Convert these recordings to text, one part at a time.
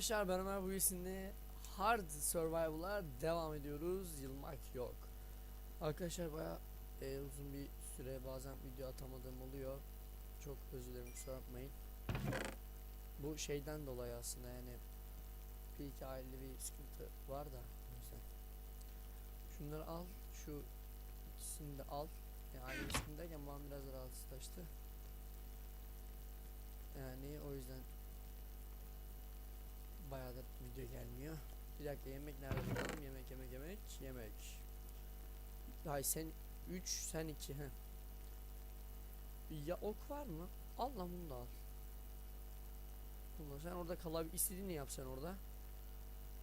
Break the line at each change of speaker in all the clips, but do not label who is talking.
Arkadaşlar ben Ömer bu isimli Hard Survival'a devam ediyoruz. Yılmak yok. Arkadaşlar baya e, uzun bir süre bazen video atamadığım oluyor. Çok özür dilerim kusura bakmayın. Bu şeyden dolayı aslında yani bir iki aile bir sıkıntı var da yüzden. Şunları al şu ikisini de al. Yani aile sıkıntıyken bana biraz rahatsızlaştı. Yani o yüzden bayağıdır video gelmiyor. Bir dakika yemek nerede bakalım? Yemek yemek yemek yemek. Hay sen 3 sen 2 he. Ya ok var mı? Al lan bunu da al. Da- sen orada kalab istediğini yap sen orada.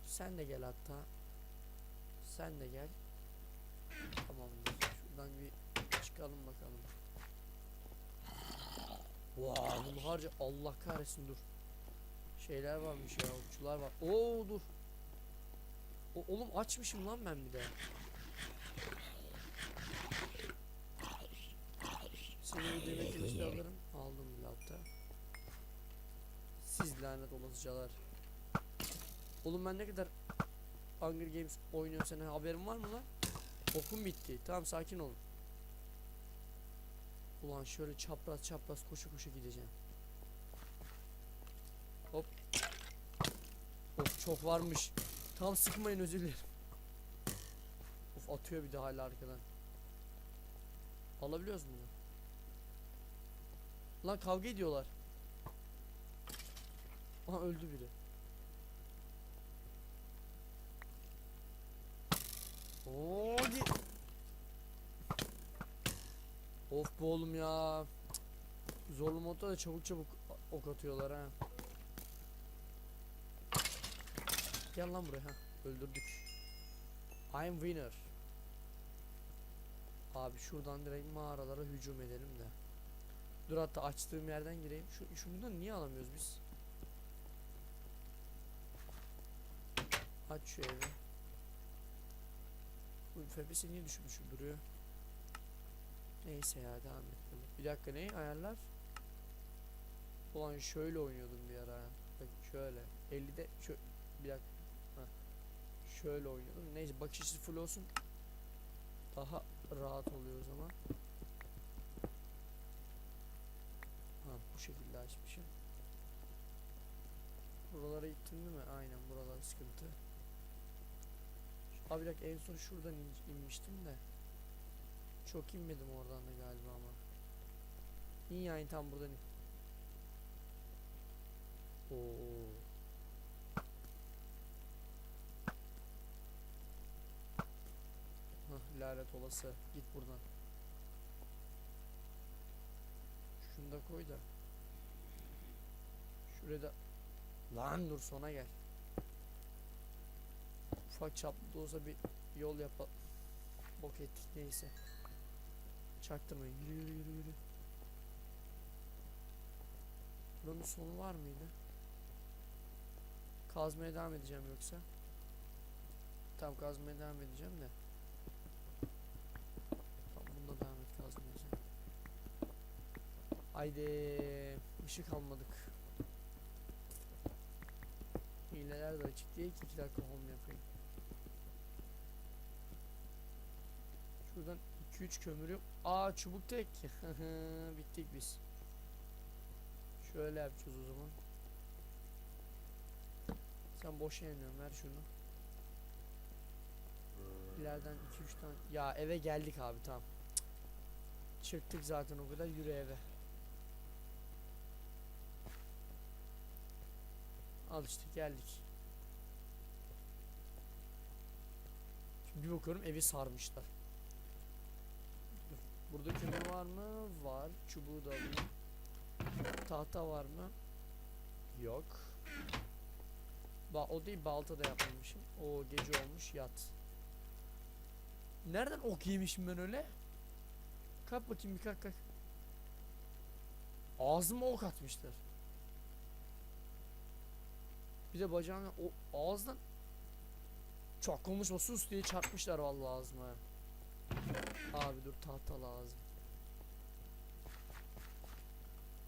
Sen de gel hatta. Sen de gel. Tamamdır. Şuradan bir çıkalım bakalım. Vaa bunu harca Allah kahretsin dur. Şeyler varmış ya okçular var. Oo dur. O, oğlum açmışım lan ben bir de. Seni bu demek kılıçlı alırım. Aldım bile hatta. Siz lanet olasıcalar. Oğlum ben ne kadar Hunger Games oynuyorum senin haberin var mı lan? Okum bitti. Tamam sakin olun. Ulan şöyle çapraz çapraz koşu koşu gideceğim. Hop. Of çok varmış. Tam sıkmayın özür dilerim. Of atıyor bir de hala arkadan. Alabiliyoruz mu? Lan kavga ediyorlar. Aha öldü biri. Oo, Of bu oğlum ya. Zorlu modda da çabuk çabuk ok atıyorlar ha. Gel lan buraya ha. Öldürdük. I'm winner. Abi şuradan direkt mağaralara hücum edelim de. Dur hatta açtığım yerden gireyim. Şu şundan niye alamıyoruz biz? Aç şu evi. Bu FPS niye düşük duruyor? Neyse ya devam edelim. Bir dakika ne ayarlar? Ulan şöyle oynuyordum bir ara. Bak şöyle. 50'de şö bir dakika. Şöyle oynuyordum. Neyse bakış açısı full olsun. Daha rahat oluyor o zaman. Ha bu şekilde açmışım. Buralara gittim değil mi? Aynen buralar sıkıntı. Abi dakika en son şuradan in- inmiştim de. Çok inmedim oradan da galiba ama. İn yani tam buradan in. Oo. Lanet olası. Git buradan. Şunu da koy da. Şuraya. Lan dur sona gel. Ufak çaplı da olsa bir yol yapalım. Bok ettik neyse. Çaktırmayın. Yürü yürü yürü yürü. Buranın sonu var mıydı? Kazmaya devam edeceğim yoksa. Tamam kazmaya devam edeceğim de. Tamam bunda devam et kazmaya sen. Haydi ışık almadık. Hileler de açık değil ki 2 dakika home yapayım. Şuradan 2-3 kömürü. Aa çubuk tek. Bittik biz. Şöyle yapacağız o zaman. Sen boşa yanıyorsun ver şunu. İleriden 2-3 tane. Ya eve geldik abi tamam. Çıktık zaten o kadar yürü eve. Al işte geldik. Şimdi bir bakıyorum evi sarmışlar. Burada kömür var mı? Var. Çubuğu da alayım. Tahta var mı? Yok. Ba o değil balta da yapmamışım. O gece olmuş yat. Nereden ok yemişim ben öyle? Kalk bakayım bir kalk kalk. Ağzıma ok atmışlar. Bir de bacağına o ağızdan çok konuşma sus diye çarpmışlar vallahi ağzıma. Abi dur tahta lazım.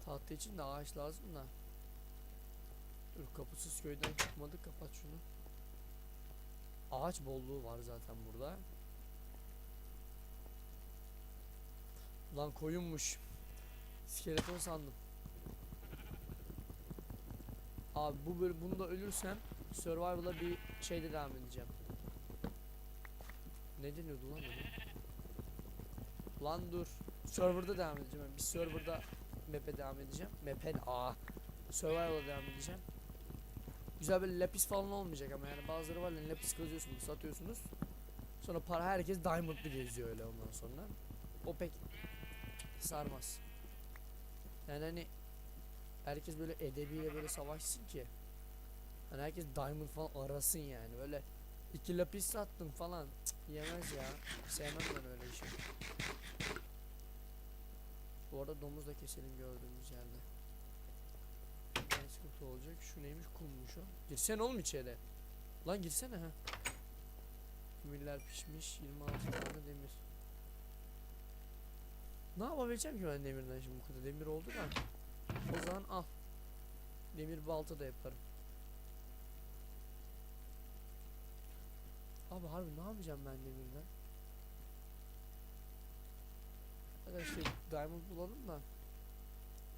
Tahta için de ağaç lazım da. Dur kapısız köyden çıkmadık kapat şunu. Ağaç bolluğu var zaten burada. Lan koyunmuş. Skeleton sandım. Abi bu bölüm bunda ölürsem survival'a bir şeyde devam edeceğim. Ne deniyordu lan ona? Lan dur. Server'da devam edeceğim. ben. Bir server'da map'e devam edeceğim. Map'e aa. Survival'a devam edeceğim. Güzel böyle lapis falan olmayacak ama yani bazıları var ya lapis kazıyorsunuz, satıyorsunuz. Sonra para herkes diamond'lı geziyor öyle ondan sonra. O pek sarmaz. Yani hani herkes böyle edebiyle böyle savaşsın ki. Hani herkes diamond falan arasın yani böyle iki lapis sattım falan Cık, yemez ya. Sevmem ben öyle işi. Bu arada domuz da keselim gördüğümüz yerde. Ne sıkıntı olacak? Şu neymiş? Kummuş o. Girsene oğlum içeri. Lan girsene ha. Müller pişmiş. 26 tane demir. Ne yapabileceğim ki ben demirden şimdi bu kadar demir oldu da. O zaman al. Demir balta da yaparım. Abi harbi ne yapacağım ben demirden? Arkadaşlar diamond bulalım da.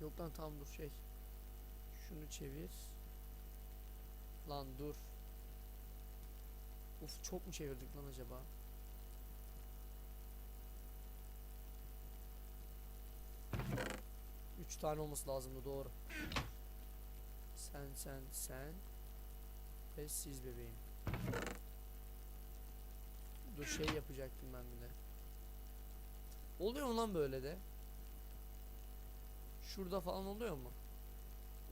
Yok lan tam dur şey. Şunu çevir. Lan dur. Uf çok mu çevirdik lan acaba? Üç tane olması lazımdı doğru. Sen sen sen ve siz bebeğim. Dur şey yapacaktım ben bir de. Oluyor mu lan böyle de? Şurada falan oluyor mu?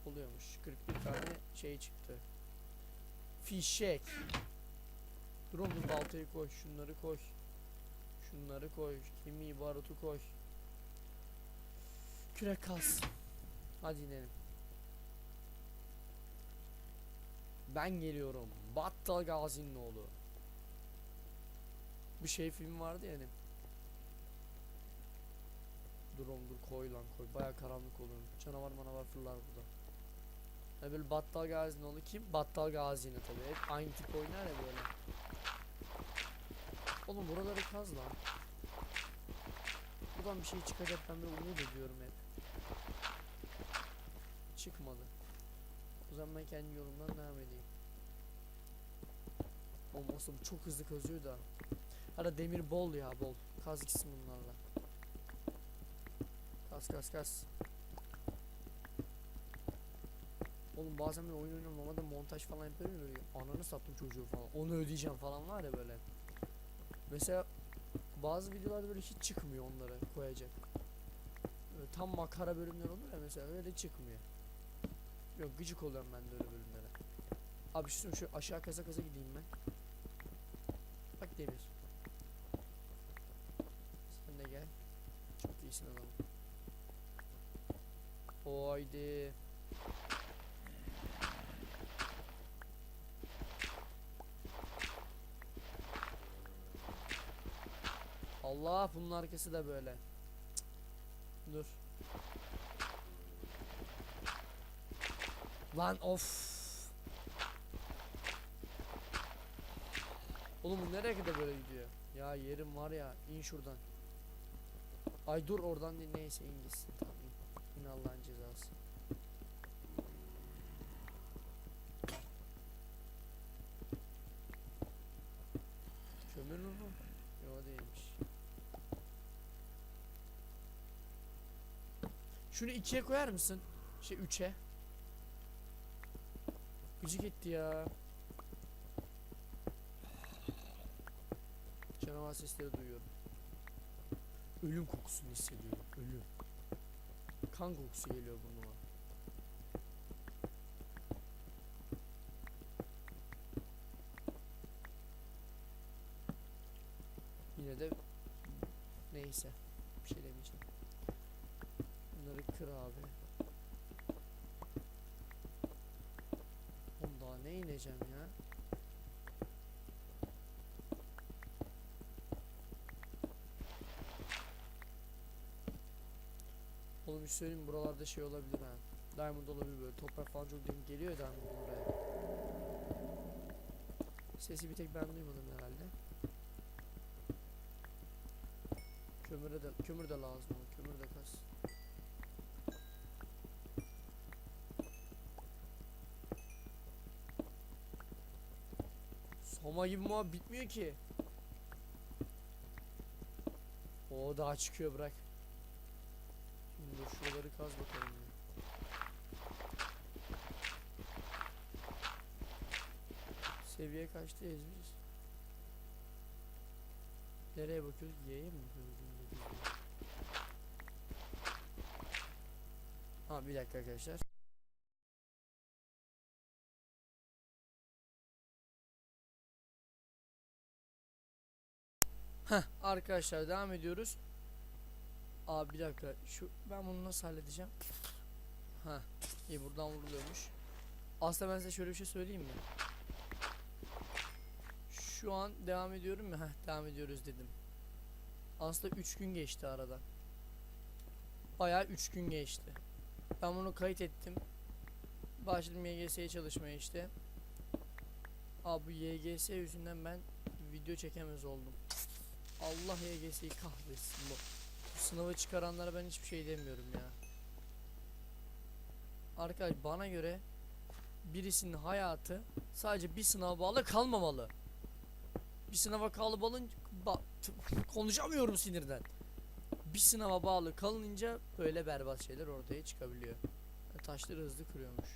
Oluyormuş. 41 tane şey çıktı. Fişek. Dur oğlum baltayı koy. Şunları koy. Şunları koy. Kemiği barutu koy. Kürek kas. Hadi inelim. Ben geliyorum. Battal Gazi'nin oğlu. Bir şey film vardı ya hani. Dur oğlum dur koy lan koy. Baya karanlık olur. Canavar manavar fırlar burada. Ha böyle Battal Gazi'nin oğlu kim? Battal Gazi'nin tabii. Hep aynı tip oynar ya böyle. Oğlum buraları kaz lan. Buradan bir şey çıkacak ben de umut ediyorum hep. Çıkmadı. O zaman ben kendi yolumdan devam edeyim. Olmazsa bu çok hızlı kazıyor da. Ara demir bol ya bol. Kaz gitsin bunlarla. Kaz kaz kaz. Oğlum bazen ben oyun oynuyorum normalde montaj falan yapıyorum ya böyle ananı sattım çocuğu falan. Onu ödeyeceğim falan var ya böyle. Mesela bazı videolarda böyle hiç çıkmıyor onları koyacak. Böyle tam makara bölümler olur ya mesela öyle çıkmıyor. Yok gıcık oluyorum ben de öyle bölümlere. Abi şu şu aşağı kaza kaza gideyim ben. Bak demir. Sen de gel. Çok iyisin adamım. Haydi. Allah bunun arkası da böyle. Cık. Dur. Lan of. Oğlum bu nereye kadar böyle gidiyor? Ya yerim var ya in şuradan. Ay dur oradan değil neyse in gitsin tamam in. İn Allah'ın cezası. Kömür mü bu? Yo değilmiş. Şunu ikiye koyar mısın? Şey üçe. Gıcık etti ya. Canavar sesleri duyuyorum. Ölüm kokusunu hissediyorum. Ölüm. Kan kokusu geliyor burnuma. Yine de neyse. Bir şey demeyeceğim. Bunları kır abi. Daha ne ineceğim ya? Oğlum bir şey söyleyeyim buralarda şey olabilir ha. Diamond olabilir böyle. Toprak falan çok demin geliyor ya Diamond'ın oraya. Sesi bir tek ben duymadım herhalde. Kömüre de kömür de lazım kömür de Soma gibi muhabbet bitmiyor ki. O daha çıkıyor bırak. Şimdi dur şuraları kaz bakalım. Seviye kaçtayız biz? Nereye bakıyoruz? Y'ye mi bakıyoruz. Ha bir dakika arkadaşlar. Arkadaşlar devam ediyoruz. Abi bir dakika şu ben bunu nasıl halledeceğim? Ha iyi buradan vuruluyormuş. Aslında ben size şöyle bir şey söyleyeyim mi? Şu an devam ediyorum ya. Heh devam ediyoruz dedim. Aslında 3 gün geçti arada. Bayağı 3 gün geçti. Ben bunu kayıt ettim. Başladım YGS'ye çalışmaya işte. Abi bu YGS yüzünden ben video çekemez oldum. Allah YGS'yi kahretsin bu. Bu sınavı çıkaranlara ben hiçbir şey demiyorum ya. Arkadaş bana göre birisinin hayatı sadece bir sınava bağlı kalmamalı. Bir sınava bağlı balın ba- konuşamıyorum sinirden. Bir sınava bağlı kalınınca böyle berbat şeyler ortaya çıkabiliyor. Taşları hızlı kırıyormuş.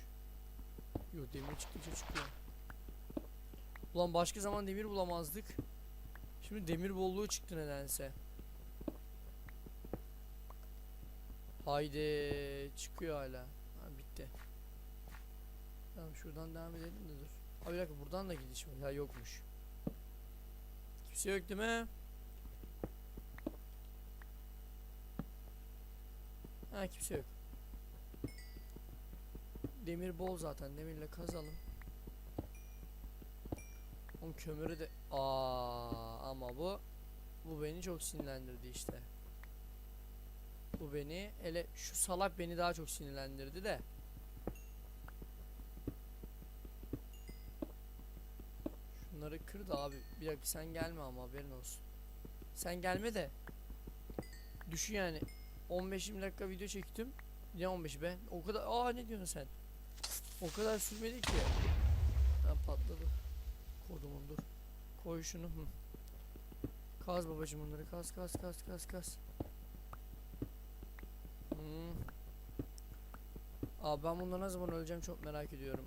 Yo demir çıktıkça çıkıyor. Ulan başka zaman demir bulamazdık. Şimdi demir bolluğu çıktı nedense. Haydi çıkıyor hala. Ha bitti. Tamam şuradan devam edelim de dur. Abi bir dakika buradan da gidiş var. Ya yokmuş. Kimse yok değil mi? Ha kimse yok. Demir bol zaten. Demirle kazalım. Oğlum kömürü de... Aa, ama bu... Bu beni çok sinirlendirdi işte. Bu beni... Hele şu salak beni daha çok sinirlendirdi de. Şunları kır da abi. Bir dakika sen gelme ama haberin olsun. Sen gelme de. Düşün yani. 15-20 dakika video çektim. Ne 15 be? O kadar... Aa ne diyorsun sen? O kadar sürmedi ki. Ha patladı. Kodumun dur. Koy şunu. Hı. Kaz babacım bunları. Kaz kaz kaz kaz kaz. Hmm. Abi ben bundan ne zaman öleceğim çok merak ediyorum.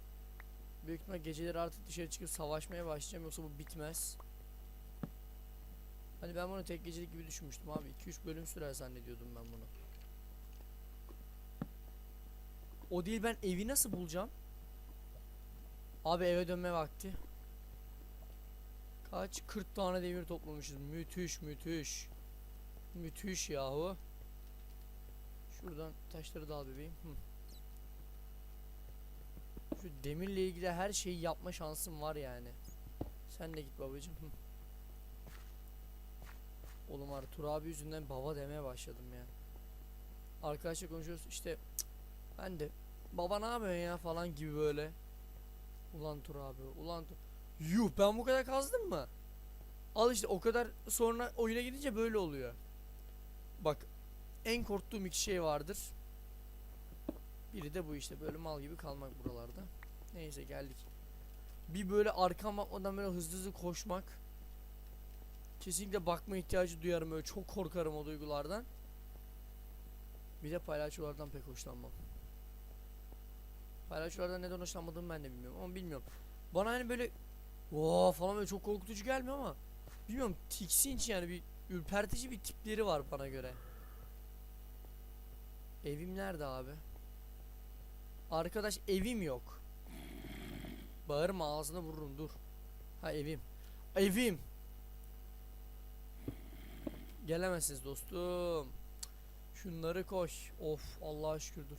Büyük ihtimal geceleri artık dışarı çıkıp savaşmaya başlayacağım yoksa bu bitmez. Hani ben bunu tek gecelik gibi düşünmüştüm abi. 2-3 bölüm sürer zannediyordum ben bunu. O değil ben evi nasıl bulacağım? Abi eve dönme vakti. Kaç? 40 tane demir toplamışız. Müthiş müthiş. Müthiş yahu. Şuradan taşları da al bebeğim. Hı. Şu demirle ilgili her şeyi yapma şansım var yani. Sen de git babacım. Hı. Oğlum var Tur abi yüzünden baba demeye başladım ya. Arkadaşla konuşuyoruz işte ben de baba ne yapıyorsun ya falan gibi böyle. Ulan Tur abi ulan Tur. Yuh ben bu kadar kazdım mı? Al işte o kadar sonra oyuna gidince böyle oluyor. Bak en korktuğum iki şey vardır. Biri de bu işte böyle mal gibi kalmak buralarda. Neyse geldik. Bir böyle arkam bakmadan böyle hızlı hızlı koşmak. Kesinlikle bakma ihtiyacı duyarım öyle çok korkarım o duygulardan. Bir de paylaşçılardan pek hoşlanmam. Paylaşçılardan neden hoşlanmadığımı ben de bilmiyorum ama bilmiyorum. Bana hani böyle Vaa falan böyle çok korkutucu gelmiyor ama bilmiyorum tiksinç yani bir ürpertici bir tipleri var bana göre. Evim nerede abi? Arkadaş evim yok. Bağırma ağzına vururum dur. Ha evim. Evim. Gelemezsiniz dostum. Şunları koş. Of Allah'a şükür dur.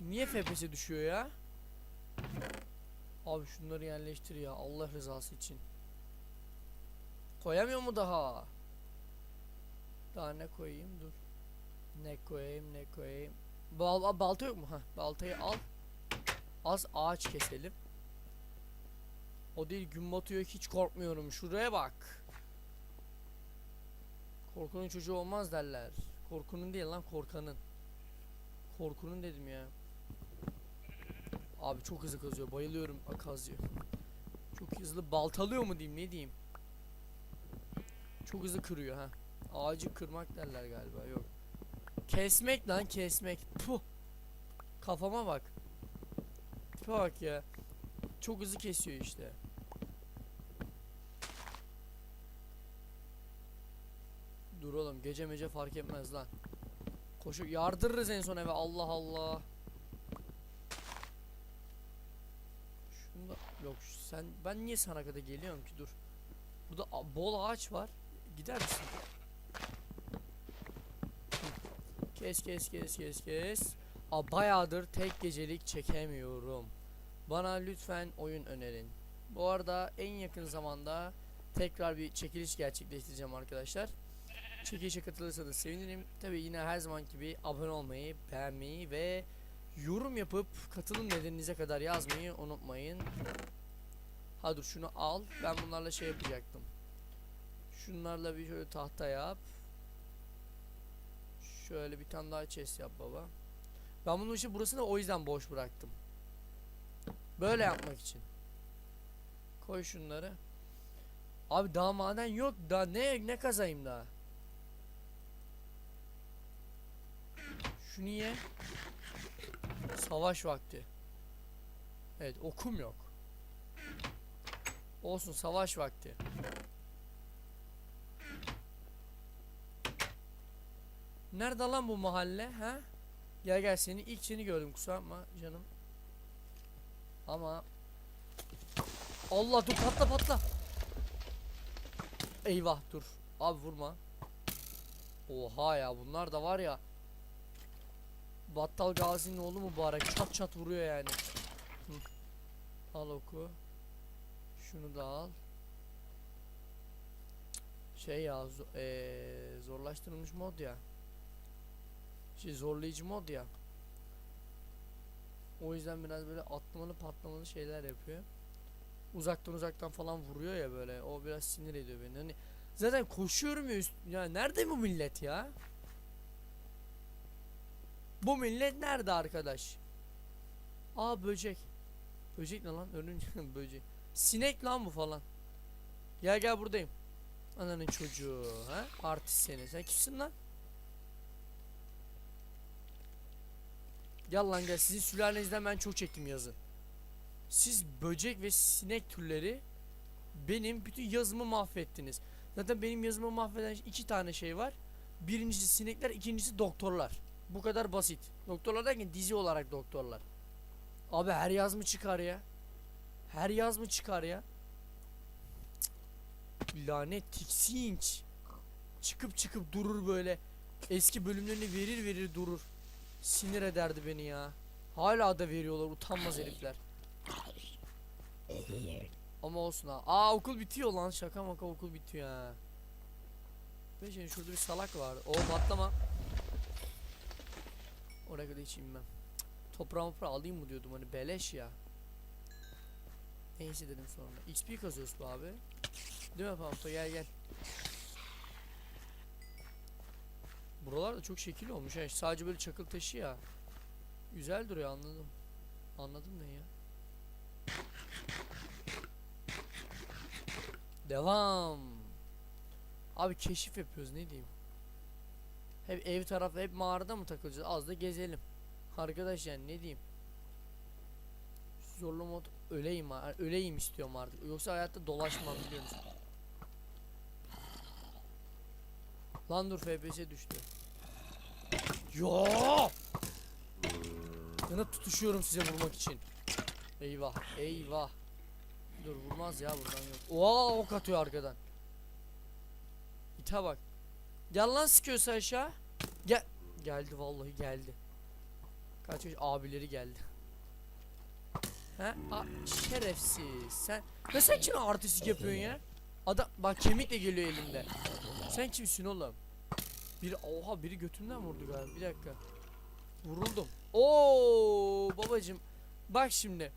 Niye FPS düşüyor ya? Abi şunları yerleştir ya Allah rızası için. Koyamıyor mu daha? Daha ne koyayım dur. Ne koyayım ne koyayım. Bal balta yok mu? Ha, baltayı al. Az ağaç keselim. O değil gün batıyor hiç korkmuyorum. Şuraya bak. Korkunun çocuğu olmaz derler. Korkunun değil lan korkanın. Korkunun dedim ya. Abi çok hızlı kazıyor. Bayılıyorum kazıyor. Çok hızlı baltalıyor mu diyeyim ne diyeyim. Çok hızlı kırıyor ha. Ağacı kırmak derler galiba yok. Kesmek lan kesmek. Puh. Kafama bak. Bak ya. Çok hızlı kesiyor işte. Dur oğlum gece mece fark etmez lan. Koşu yardırırız en son eve Allah Allah. Şunda yok sen ben niye sana kadar geliyorum ki dur. Burada bol ağaç var. Gider misin? Kes kes kes kes kes. A bayağıdır tek gecelik çekemiyorum. Bana lütfen oyun önerin. Bu arada en yakın zamanda tekrar bir çekiliş gerçekleştireceğim arkadaşlar. Çekilişe katılırsanız sevinirim. Tabi yine her zaman gibi abone olmayı, beğenmeyi ve yorum yapıp katılım nedeninize kadar yazmayı unutmayın. Ha dur şunu al. Ben bunlarla şey yapacaktım. Şunlarla bir şöyle tahta yap. Şöyle bir tane daha chest yap baba. Ben bunun için burasını o yüzden boş bıraktım. Böyle yapmak için. Koy şunları. Abi daha maden yok. Daha ne ne kazayım daha? Şu niye? Savaş vakti. Evet okum yok. Olsun savaş vakti. Nerede lan bu mahalle ha? Gel gel seni ilk seni gördüm kusura bakma canım. Ama Allah dur patla patla. Eyvah dur. Abi vurma. Oha ya bunlar da var ya. Battal Gazi'nin oğlu mübarek çat çat vuruyor yani. Hı. Al oku. Şunu da al. Şey ya eee, zorlaştırılmış mod ya. Şey zorlayıcı mod ya. O yüzden biraz böyle atlamalı patlamalı şeyler yapıyor. Uzaktan uzaktan falan vuruyor ya böyle. O biraz sinir ediyor beni. Hani zaten koşuyorum ya üst ya nerede bu millet ya? Bu millet nerede arkadaş? Aa böcek. Böcek ne lan? Önünce böcek. Sinek lan bu falan. Gel gel buradayım. Ananın çocuğu ha? Artist seni. Sen kimsin lan? Gel lan gel. Sizin sülalenizden ben çok çektim yazın. Siz böcek ve sinek türleri benim bütün yazımı mahvettiniz. Zaten benim yazımı mahveden iki tane şey var. Birincisi sinekler, ikincisi doktorlar. Bu kadar basit. Doktorlar derken dizi olarak doktorlar. Abi her yaz mı çıkar ya? Her yaz mı çıkar ya? Cık. Lanet tiksinç. Çıkıp çıkıp durur böyle. Eski bölümlerini verir verir durur. Sinir ederdi beni ya. Hala da veriyorlar utanmaz herifler. Ama olsun ha. Aa okul bitiyor lan şaka maka okul bitiyor ha. Şimdi şurada bir salak var. O patlama. Oraya kadar inmem. Cık, Toprağı moprağı alayım mı diyordum hani beleş ya. Neyse dedim sonra. XP kazıyoruz bu abi. Değil mi Pampa gel gel. Buralar da çok şekil olmuş ha. Sadece böyle çakıl taşı ya. Güzel duruyor anladım. Anladım ne ya. Devam. Abi keşif yapıyoruz ne diyeyim. Hep ev tarafı hep mağarada mı takılacağız? Az da gezelim. Arkadaş yani ne diyeyim. Zorlu mod öleyim öleyim istiyorum artık. Yoksa hayatta dolaşmam biliyor musun? Lan dur FPS düştü. Yo! Yana tutuşuyorum size vurmak için. Eyvah, eyvah. Dur vurmaz ya buradan yok. Oha ok atıyor arkadan. İte bak. Gel lan sıkıyorsa aşağı. Gel. Geldi vallahi geldi. Kaç abileri geldi. He? A şerefsiz. Sen ne sen kime artistik yapıyorsun ya? Adam bak kemikle geliyor elinde. Sen kimsin oğlum? Bir oha biri götümden vurdu galiba. Bir dakika. Vuruldum. Oo babacım. Bak şimdi.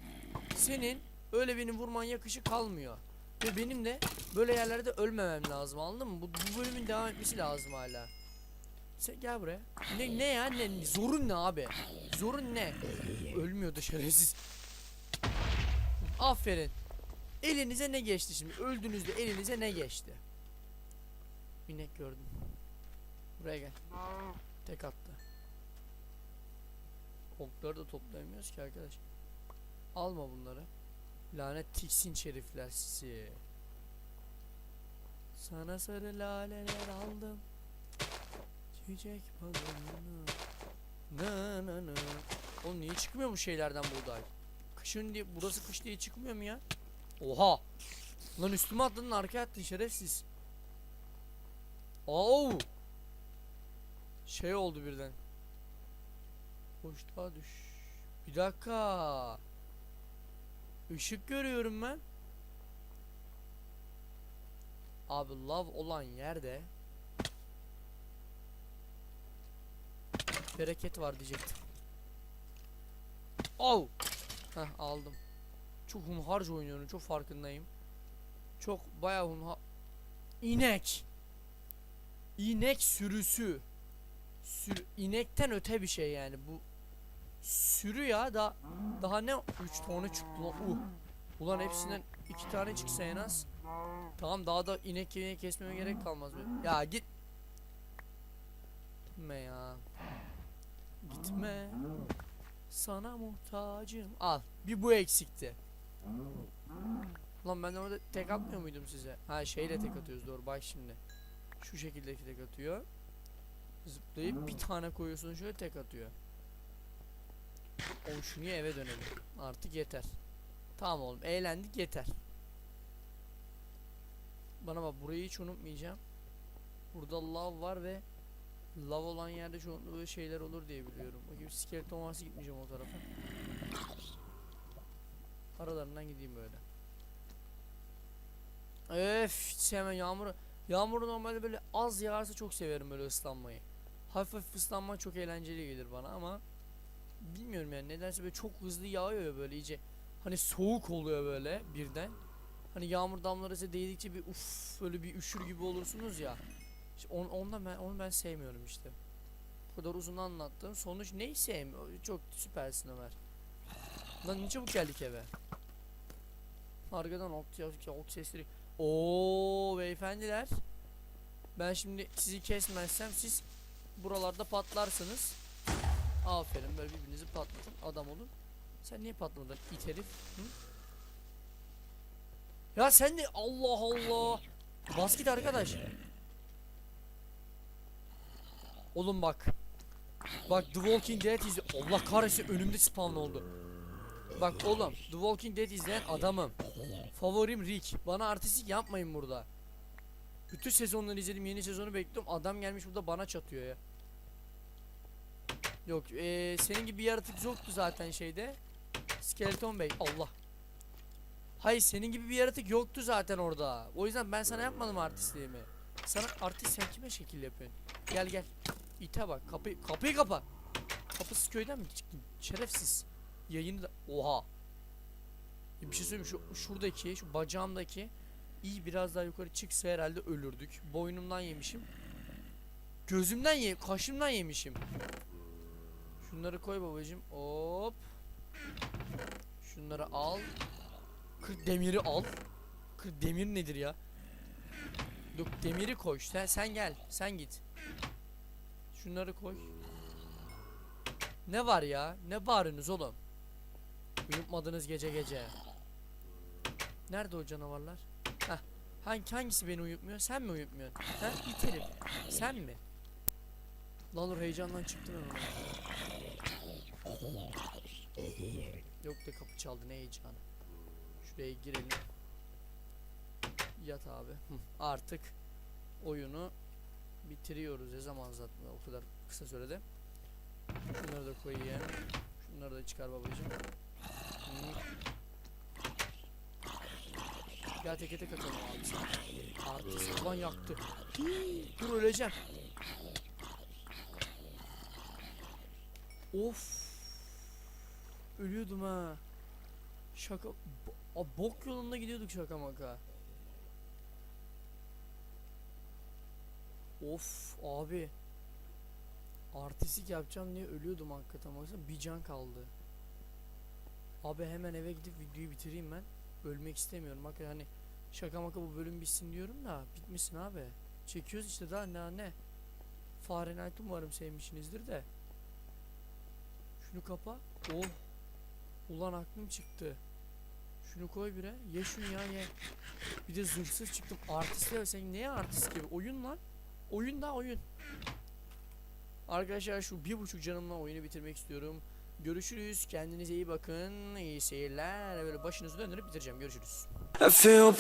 Senin öyle benim vurman yakışı kalmıyor. Ve benim de böyle yerlerde ölmemem lazım anladın mı? Bu, bu bölümün devam etmesi lazım hala. Sen gel buraya. Ne ne ya ne zorun ne abi? Zorun ne? Ölmüyordu şerefsiz. Aferin. Elinize ne geçti şimdi? Öldüğünüzde elinize ne geçti? İnek gördüm. Buraya gel. Tek attı. Okları da toplayamıyoruz ki arkadaş. Alma bunları. Lanet tiksin şerifler sizi. Sana sarı laleler aldım. Çiçek balonu. Na na na. Oğlum niye çıkmıyor bu şeylerden buğday? Kışın diye burası kış diye çıkmıyor mu ya? Oha. Lan üstüme atladın arkaya attın şerefsiz. Oo. Şey oldu birden. Boşluğa düş. Bir dakika. Işık görüyorum ben. Abi lav olan yerde bereket var diyecektim. Oh. Heh aldım. Çok hunharca oynuyorum çok farkındayım. Çok bayağı hunha... İnek. İnek sürüsü. Sür inekten öte bir şey yani bu sürü ya da daha ne 3 tane çıktı lan uh. Ulan hepsinden iki tane çıksa en az. Tamam daha da inek inek kesmeme gerek kalmaz be. Ya git. Gitme ya. Gitme. Sana muhtacım. Al. Bir bu eksikti. Lan ben orada tek atmıyor muydum size? Ha şeyle tek atıyoruz doğru bak şimdi. Şu şekilde tek atıyor. Zıplayıp bir tane koyuyorsun şöyle tek atıyor. O şunu eve dönelim. Artık yeter. Tamam oğlum eğlendik yeter. Bana bak burayı hiç unutmayacağım. Burada lav var ve lav olan yerde çoğunlukla böyle şeyler olur diye biliyorum. Bakayım skeleton varsa gitmeyeceğim o tarafa. Aralarından gideyim böyle. Öf hiç sevmem yağmuru. Yağmuru normalde böyle az yağarsa çok severim böyle ıslanmayı. Hafif hafif ıslanmak çok eğlenceli gelir bana ama bilmiyorum yani nedense böyle çok hızlı yağıyor ya böyle iyice. Hani soğuk oluyor böyle birden. Hani yağmur damlaları size değdikçe bir uf böyle bir üşür gibi olursunuz ya. İşte on, ondan ben onu ben sevmiyorum işte. Bu kadar uzun anlattım. Sonuç neyi? Çok süpersin Ömer. Lan ne çabuk geldik eve. Arkadan ok, ok, ok sesleri. Oo beyefendiler. Ben şimdi sizi kesmezsem siz buralarda patlarsınız. Aferin böyle birbirinizi patlatın. Adam olun. Sen niye patladın it herif? Hı? Ya sen de Allah Allah. Bas git arkadaş. Oğlum bak. Bak The Walking Dead izle. Allah kahretsin önümde spawn oldu. Bak oğlum The Walking Dead izleyen adamım. Favorim Rick. Bana artistik yapmayın burada. Bütün sezonları izledim yeni sezonu bekliyorum. Adam gelmiş burada bana çatıyor ya. Yok eee senin gibi bir yaratık yoktu zaten şeyde. Skeleton Bey Allah. Hayır senin gibi bir yaratık yoktu zaten orada. O yüzden ben sana yapmadım artistliğimi. Sana artist sen kime şekil yapıyorsun? Gel gel. İte bak kapıyı kapıyı kapa. Kapısız köyden mi çıktın? Şerefsiz. Yayını da oha. Ya bir şey söyleyeyim şu şuradaki şu bacağımdaki iyi biraz daha yukarı çıksa herhalde ölürdük. Boynumdan yemişim. Gözümden ye kaşımdan yemişim. Şunları koy babacım. Hop. Şunları al. Kırk demiri al. Kırk demir nedir ya? Yok demiri koy. Sen, sen gel. Sen git. Şunları koy. Ne var ya? Ne bağırıyorsunuz oğlum? Uyutmadınız gece gece. Nerede o canavarlar? Heh. Hangi, hangisi beni uyutmuyor? Sen mi uyutmuyorsun? Ha? İt herif. Sen mi? Lan dur heyecandan çıktın ama. Yok de kapı çaldı ne heyecanı. Şuraya girelim. Yat abi. Artık oyunu bitiriyoruz. Ne zaman zaten o kadar kısa sürede. Şunları da koyayım. Şunları da çıkar babacığım. Gel teke tek atalım abi. Artist lan yaktı. Dur öleceğim. Of. Ölüyordum ha. Şaka. Bo- bok yolunda gidiyorduk şaka maka. Of abi. Artistik yapacağım diye ölüyordum hakikaten. Baksana bir can kaldı. Abi hemen eve gidip videoyu bitireyim ben. Ölmek istemiyorum. Hakikaten hani şaka maka bu bölüm bitsin diyorum da bitmesin abi. Çekiyoruz işte daha ne ne. Fahrenheit umarım sevmişsinizdir de. Şunu kapa. Oh. Ulan aklım çıktı. Şunu koy bire. Ye şunu ya ye. Bir de zırhsız çıktım. Artistler sen neye artist gibi? Oyun lan. Oyun da oyun. Arkadaşlar şu bir buçuk canımla oyunu bitirmek istiyorum. Görüşürüz. Kendinize iyi bakın. İyi seyirler. Böyle başınızı döndürüp bitireceğim. Görüşürüz.
I feel